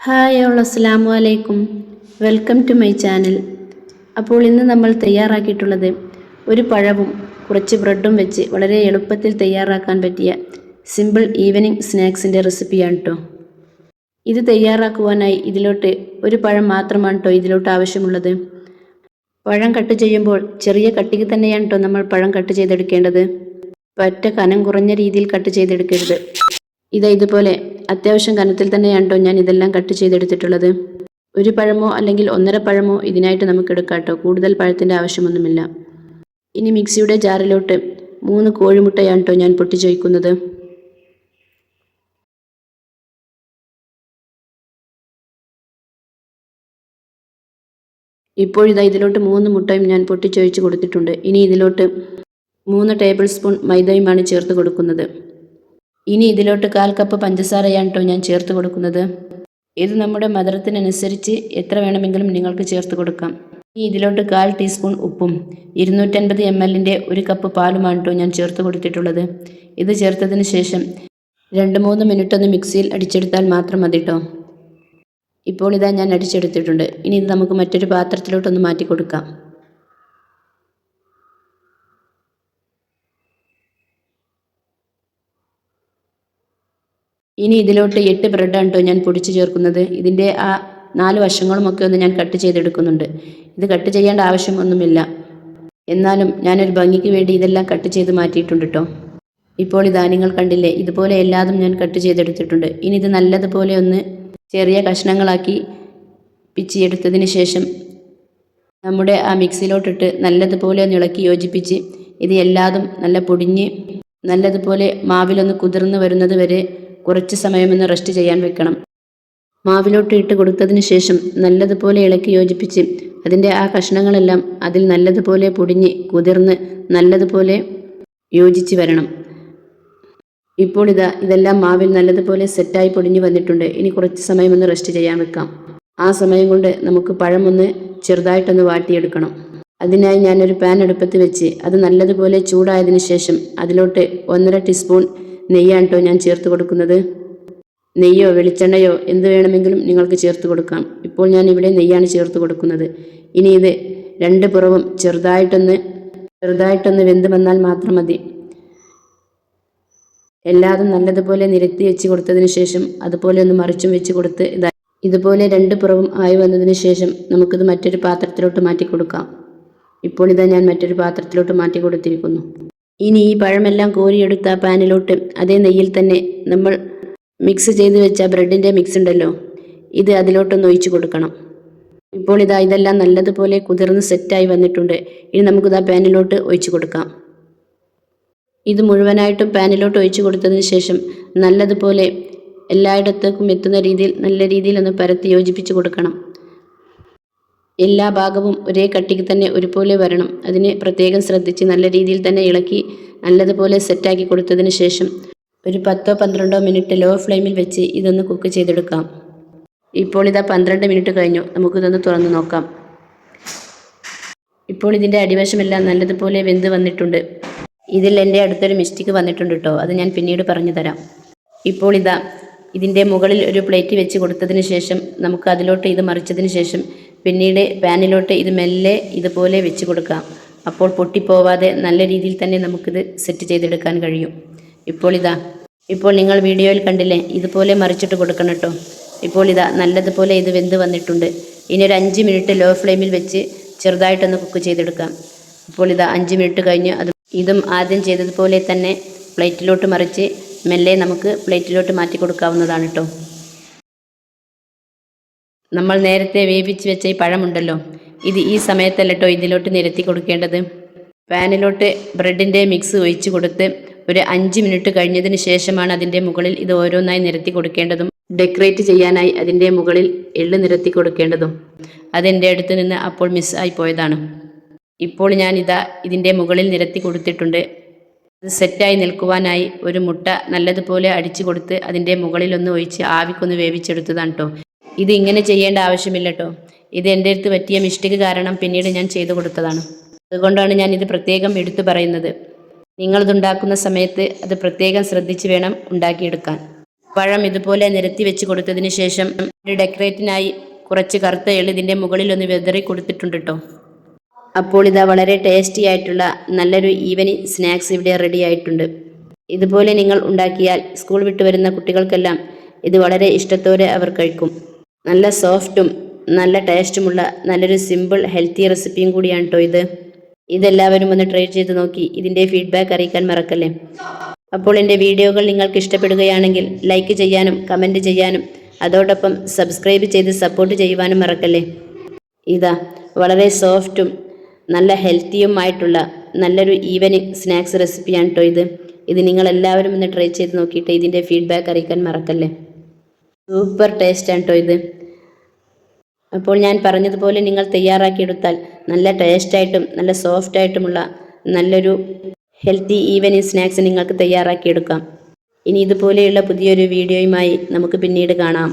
Hi all അലൈക്കും. Welcome to my channel. അപ്പോൾ ഇന്ന് നമ്മൾ തയ്യാറാക്കിയിട്ടുള്ളത് ഒരു പഴവും കുറച്ച് ബ്രെഡും വെച്ച് വളരെ എളുപ്പത്തിൽ തയ്യാറാക്കാൻ പറ്റിയ സിമ്പിൾ ഈവനിങ് സ്നാക്സിന്റെ റെസിപ്പിയാണ് കേട്ടോ ഇത് തയ്യാറാക്കുവാനായി ഇതിലോട്ട് ഒരു പഴം മാത്രമാണ് കേട്ടോ ഇതിലോട്ട് ആവശ്യമുള്ളത്. പഴം കട്ട് ചെയ്യുമ്പോൾ ചെറിയ കട്ടിക്ക് തന്നെയാണ് കേട്ടോ നമ്മൾ പഴം കട്ട് ചെയ്തെടുക്കേണ്ടത്. പറ്റ കനം കുറഞ്ഞ രീതിയിൽ കട്ട് ചെയ്തെടുക്കരുത്. ഇതാ ഇതുപോലെ അത്യാവശ്യം കനത്തിൽ തന്നെയാണ്ടോ ഞാൻ ഇതെല്ലാം കട്ട് ചെയ്തെടുത്തിട്ടുള്ളത്? ഒരു പഴമോ അല്ലെങ്കിൽ ഒന്നര പഴമോ ഇതിനായിട്ട് നമുക്ക് എടുക്കാട്ടോ. കേട്ടോ കൂടുതൽ പഴത്തിന്റെ ആവശ്യമൊന്നുമില്ല. ഇനി മിക്സിയുടെ ജാറിലോട്ട് മൂന്ന് കോഴിമുട്ടയാണ് കേട്ടോ ഞാൻ പൊട്ടിച്ചൊഴിക്കുന്നത്? ഇപ്പോഴിതാ ഇതിലോട്ട് മൂന്ന് മുട്ടയും ഞാൻ പൊട്ടിച്ചൊഴിച്ച് കൊടുത്തിട്ടുണ്ട്. ഇനി ഇതിലോട്ട് മൂന്ന് ടേബിൾ സ്പൂൺ മൈദയുമാണ് ചേർത്ത് കൊടുക്കുന്നത്. ഇനി ഇതിലോട്ട് കാൽ കപ്പ് പഞ്ചസാരയാണ് കേട്ടോ ഞാൻ ചേർത്ത് കൊടുക്കുന്നത്? ഇത് നമ്മുടെ മധുരത്തിനനുസരിച്ച് എത്ര വേണമെങ്കിലും നിങ്ങൾക്ക് ചേർത്ത് കൊടുക്കാം. ഇനി ഇതിലോട്ട് കാൽ ടീസ്പൂൺ ഉപ്പും ഇരുന്നൂറ്റൻപത് എം എല്ലിന്റെ ഒരു കപ്പ് പാലുമാണ് കേട്ടോ ഞാൻ ചേർത്ത് കൊടുത്തിട്ടുള്ളത്. ഇത് ചേർത്തതിന് ശേഷം രണ്ട് മൂന്ന് മിനിറ്റ് ഒന്ന് മിക്സിയിൽ അടിച്ചെടുത്താൽ മാത്രം മതി കേട്ടോ ഇപ്പോൾ ഇതാ ഞാൻ അടിച്ചെടുത്തിട്ടുണ്ട്. ഇനി ഇത് നമുക്ക് മറ്റൊരു പാത്രത്തിലോട്ടൊന്ന് മാറ്റി കൊടുക്കാം ഇനി ഇതിലോട്ട് എട്ട് ബ്രെഡാണ് കേട്ടോ ഞാൻ പൊടിച്ച് ചേർക്കുന്നത്. ഇതിന്റെ ആ നാല് വശങ്ങളുമൊക്കെ ഒന്ന് ഞാൻ കട്ട് ചെയ്തെടുക്കുന്നുണ്ട്. ഇത് കട്ട് ചെയ്യേണ്ട ആവശ്യമൊന്നുമില്ല. എന്നാലും ഞാനൊരു ഭംഗിക്ക് വേണ്ടി ഇതെല്ലാം കട്ട് ചെയ്ത് മാറ്റിയിട്ടുണ്ട് കേട്ടോ. ഇപ്പോൾ ഇതാ നിങ്ങൾ കണ്ടില്ലേ ഇതുപോലെ എല്ലാതും ഞാൻ കട്ട് ചെയ്തെടുത്തിട്ടുണ്ട്. ഇനി ഇത് നല്ലതുപോലെ ഒന്ന് ചെറിയ കഷ്ണങ്ങളാക്കി പിച്ചിയെടുത്തതിന് ശേഷം നമ്മുടെ ആ മിക്സിയിലോട്ടിട്ട് നല്ലതുപോലെ ഒന്ന് ഇളക്കി യോജിപ്പിച്ച് ഇത് എല്ലാതും നല്ല പൊടിഞ്ഞ് നല്ലതുപോലെ മാവിലൊന്ന് കുതിർന്ന് വരുന്നത് വരെ കുറച്ച് സമയമൊന്ന് റെസ്റ്റ് ചെയ്യാൻ വെക്കണം. മാവിലോട്ട് ഇട്ട് കൊടുത്തതിന് ശേഷം നല്ലതുപോലെ ഇളക്കി യോജിപ്പിച്ച് അതിന്റെ ആ കഷ്ണങ്ങളെല്ലാം അതിൽ നല്ലതുപോലെ പൊടിഞ്ഞ് കുതിർന്ന് നല്ലതുപോലെ യോജിച്ച് വരണം. ഇപ്പോൾ ഇതാ ഇതെല്ലാം മാവിൽ നല്ലതുപോലെ സെറ്റായി പൊടിഞ്ഞു വന്നിട്ടുണ്ട്. ഇനി കുറച്ച് സമയം ഒന്ന് റെസ്റ്റ് ചെയ്യാൻ വെക്കാം. ആ സമയം കൊണ്ട് നമുക്ക് പഴമൊന്ന് ചെറുതായിട്ടൊന്ന് വാട്ടിയെടുക്കണം. അതിനായി ഞാനൊരു പാൻ അടുപ്പത്ത് വെച്ച് അത് നല്ലതുപോലെ ചൂടായതിനു ശേഷം അതിലോട്ട് ഒന്നര ടീസ്പൂൺ നെയ്യാണ് കേട്ടോ ഞാൻ ചേർത്ത് കൊടുക്കുന്നത്? നെയ്യോ വെളിച്ചെണ്ണയോ എന്ത് വേണമെങ്കിലും നിങ്ങൾക്ക് ചേർത്ത് കൊടുക്കാം. ഇപ്പോൾ ഞാൻ ഇവിടെ നെയ്യാണ് ചേർത്ത് കൊടുക്കുന്നത്. ഇനി ഇത് രണ്ട് പുറവും ചെറുതായിട്ടൊന്ന് ചെറുതായിട്ടൊന്ന് വെന്ത് വന്നാൽ മാത്രം മതി. എല്ലാതും നല്ലതുപോലെ നിരത്തി വെച്ച് കൊടുത്തതിന് ശേഷം അതുപോലെ ഒന്ന് മറിച്ചും വെച്ച് കൊടുത്ത് ഇതാ ഇതുപോലെ രണ്ട് പുറവും ആയി വന്നതിന് ശേഷം നമുക്കിത് മറ്റൊരു പാത്രത്തിലോട്ട് മാറ്റി കൊടുക്കാം. ഇപ്പോൾ ഇതാ ഞാൻ മറ്റൊരു പാത്രത്തിലോട്ട് മാറ്റി കൊടുത്തിരിക്കുന്നു. ഇനി ഈ പഴമെല്ലാം കോരിയെടുത്ത പാനിലോട്ട് അതേ നെയ്യിൽ തന്നെ നമ്മൾ മിക്സ് ചെയ്ത് വെച്ച ബ്രെഡിന്റെ മിക്സ് ഉണ്ടല്ലോ ഇത് അതിലോട്ടൊന്ന് ഒഴിച്ചു കൊടുക്കണം. ഇപ്പോൾ ഇതാ ഇതെല്ലാം നല്ലതുപോലെ കുതിർന്ന് സെറ്റായി വന്നിട്ടുണ്ട്. ഇനി നമുക്കിതാ പാനിലോട്ട് ഒഴിച്ചു കൊടുക്കാം. ഇത് മുഴുവനായിട്ടും പാനിലോട്ട് ഒഴിച്ചു കൊടുത്തതിന് ശേഷം നല്ലതുപോലെ എല്ലായിടത്തേക്കും എത്തുന്ന രീതിയിൽ നല്ല രീതിയിൽ ഒന്ന് പരത്തി യോജിപ്പിച്ച് കൊടുക്കണം. എല്ലാ ഭാഗവും ഒരേ കട്ടിക്ക് തന്നെ ഒരുപോലെ വരണം. അതിനെ പ്രത്യേകം ശ്രദ്ധിച്ച് നല്ല രീതിയിൽ തന്നെ ഇളക്കി നല്ലതുപോലെ സെറ്റാക്കി കൊടുത്തതിന് ശേഷം ഒരു പത്തോ പന്ത്രണ്ടോ മിനിറ്റ് ലോ ഫ്ലെയിമിൽ വെച്ച് ഇതൊന്ന് കുക്ക് ചെയ്തെടുക്കാം. ഇപ്പോൾ ഇതാ പന്ത്രണ്ട് മിനിറ്റ് കഴിഞ്ഞു. നമുക്കിതൊന്ന് തുറന്ന് നോക്കാം. ഇപ്പോൾ ഇതിന്റെ അടിവശമെല്ലാം നല്ലതുപോലെ വെന്ത് വന്നിട്ടുണ്ട്. ഇതിൽ എന്റെ അടുത്തൊരു മിസ്റ്റേക്ക് വന്നിട്ടുണ്ട് കേട്ടോ അത് ഞാൻ പിന്നീട് പറഞ്ഞു തരാം. ഇപ്പോൾ ഇതാ ഇതിന്റെ മുകളിൽ ഒരു പ്ലേറ്റ് വെച്ച് കൊടുത്തതിന് ശേഷം നമുക്ക് അതിലോട്ട് ഇത് മറിച്ചതിന് ശേഷം പിന്നീട് പാനിലോട്ട് ഇത് മെല്ലെ ഇതുപോലെ വെച്ച് കൊടുക്കാം. അപ്പോൾ പൊട്ടിപ്പോവാതെ നല്ല രീതിയിൽ തന്നെ നമുക്കിത് സെറ്റ് ചെയ്തെടുക്കാൻ കഴിയും. ഇപ്പോൾ ഇതാ ഇപ്പോൾ നിങ്ങൾ വീഡിയോയിൽ കണ്ടില്ലേ ഇതുപോലെ മറിച്ചിട്ട് കൊടുക്കണം കേട്ടോ ഇപ്പോൾ ഇതാ നല്ലതുപോലെ ഇത് വെന്ത് വന്നിട്ടുണ്ട്. ഇനി ഒരു അഞ്ച് മിനിറ്റ് ലോ ഫ്ലെയിമിൽ വെച്ച് ചെറുതായിട്ടൊന്ന് കുക്ക് ചെയ്തെടുക്കാം. ഇപ്പോൾ ഇതാ അഞ്ച് മിനിറ്റ് കഴിഞ്ഞ് അത് ഇതും ആദ്യം ചെയ്തതുപോലെ തന്നെ പ്ലേറ്റിലോട്ട് മറിച്ച് മെല്ലെ നമുക്ക് പ്ലേറ്റിലോട്ട് മാറ്റി കൊടുക്കാവുന്നതാണ് കേട്ടോ നമ്മൾ നേരത്തെ വേവിച്ച് വെച്ച ഈ പഴമുണ്ടല്ലോ ഇത് ഈ സമയത്തല്ലട്ടോ ഇതിലോട്ട് നിരത്തി കൊടുക്കേണ്ടത്. പാനിലോട്ട് ബ്രെഡിന്റെ മിക്സ് ഒഴിച്ച് കൊടുത്ത് ഒരു അഞ്ച് മിനിറ്റ് കഴിഞ്ഞതിന് ശേഷമാണ് അതിന്റെ മുകളിൽ ഇത് ഓരോന്നായി നിരത്തി കൊടുക്കേണ്ടതും ഡെക്കറേറ്റ് ചെയ്യാനായി അതിന്റെ മുകളിൽ എള്ള് നിരത്തി കൊടുക്കേണ്ടതും. അതെന്റെ അടുത്ത് നിന്ന് അപ്പോൾ മിസ് ആയി പോയതാണ്. ഇപ്പോൾ ഞാൻ ഇതാ ഇതിന്റെ മുകളിൽ നിരത്തി കൊടുത്തിട്ടുണ്ട്. അത് സെറ്റായി നിൽക്കുവാനായി ഒരു മുട്ട നല്ലതുപോലെ അടിച്ചു കൊടുത്ത് അതിന്റെ മുകളിലൊന്ന് ഒഴിച്ച് ആവിക്കൊന്ന് വേവിച്ചെടുത്തതാണ് കേട്ടോ ഇത് ഇങ്ങനെ ചെയ്യേണ്ട ആവശ്യമില്ല കേട്ടോ ഇത് എന്റെ അടുത്ത് പറ്റിയ മിസ്റ്റേക്ക് കാരണം പിന്നീട് ഞാൻ ചെയ്തു കൊടുത്തതാണ്. അതുകൊണ്ടാണ് ഞാൻ ഇത് പ്രത്യേകം എടുത്തു പറയുന്നത്. നിങ്ങളിതുണ്ടാക്കുന്ന സമയത്ത് അത് പ്രത്യേകം ശ്രദ്ധിച്ച് വേണം ഉണ്ടാക്കിയെടുക്കാൻ. പഴം ഇതുപോലെ നിരത്തി വെച്ച് കൊടുത്തതിന് ശേഷം ഒരു ഡെക്കറേറ്റിനായി കുറച്ച് കറുത്ത എൾ ഇതിന്റെ മുകളിലൊന്ന് വെതറി കൊടുത്തിട്ടുണ്ട് കേട്ടോ അപ്പോൾ ഇതാ വളരെ ടേസ്റ്റി ആയിട്ടുള്ള നല്ലൊരു ഈവനിങ് സ്നാക്സ് ഇവിടെ റെഡി ആയിട്ടുണ്ട്. ഇതുപോലെ നിങ്ങൾ ഉണ്ടാക്കിയാൽ സ്കൂൾ വിട്ടു വരുന്ന കുട്ടികൾക്കെല്ലാം ഇത് വളരെ ഇഷ്ടത്തോടെ അവർ കഴിക്കും. നല്ല സോഫ്റ്റും നല്ല ടേസ്റ്റുമുള്ള നല്ലൊരു സിമ്പിൾ ഹെൽത്തി റെസിപ്പിയും കൂടിയാണ് കേട്ടോ ഇത്. ഇതെല്ലാവരും ഒന്ന് ട്രൈ ചെയ്ത് നോക്കി. ഇതിന്റെ ഫീഡ്ബാക്ക് അറിയിക്കാൻ മറക്കല്ലേ? അപ്പോൾ എന്റെ വീഡിയോകൾ നിങ്ങൾക്ക് ഇഷ്ടപ്പെടുകയാണെങ്കിൽ ലൈക്ക് ചെയ്യാനും കമന്റ് ചെയ്യാനും അതോടൊപ്പം സബ്സ്ക്രൈബ് ചെയ്ത് സപ്പോർട്ട് ചെയ്യുവാനും മറക്കല്ലേ? ഇതാ വളരെ സോഫ്റ്റും നല്ല ഹെൽത്തിയുമായിട്ടുള്ള നല്ലൊരു ഈവനിങ് സ്നാക്സ് റെസിപ്പിയാണ് കേട്ടോ ഇത്. ഇത് നിങ്ങളെല്ലാവരും ഒന്ന് ട്രൈ ചെയ്ത് നോക്കിയിട്ട് ഇതിന്റെ ഫീഡ്ബാക്ക് അറിയിക്കാൻ മറക്കല്ലേ? സൂപ്പർ ടേസ്റ്റാണ് കേട്ടോ ഇത്. അപ്പോൾ ഞാൻ പറഞ്ഞതുപോലെ നിങ്ങൾ തയ്യാറാക്കിയെടുത്താൽ നല്ല ടേസ്റ്റായിട്ടും നല്ല സോഫ്റ്റായിട്ടുമുള്ള നല്ലൊരു ഹെൽത്തി ഈവനിങ് സ്നാക്സ് നിങ്ങൾക്ക് തയ്യാറാക്കിയെടുക്കാം. ഇനി ഇതുപോലെയുള്ള പുതിയൊരു വീഡിയോയുമായി നമുക്ക് പിന്നീട് കാണാം.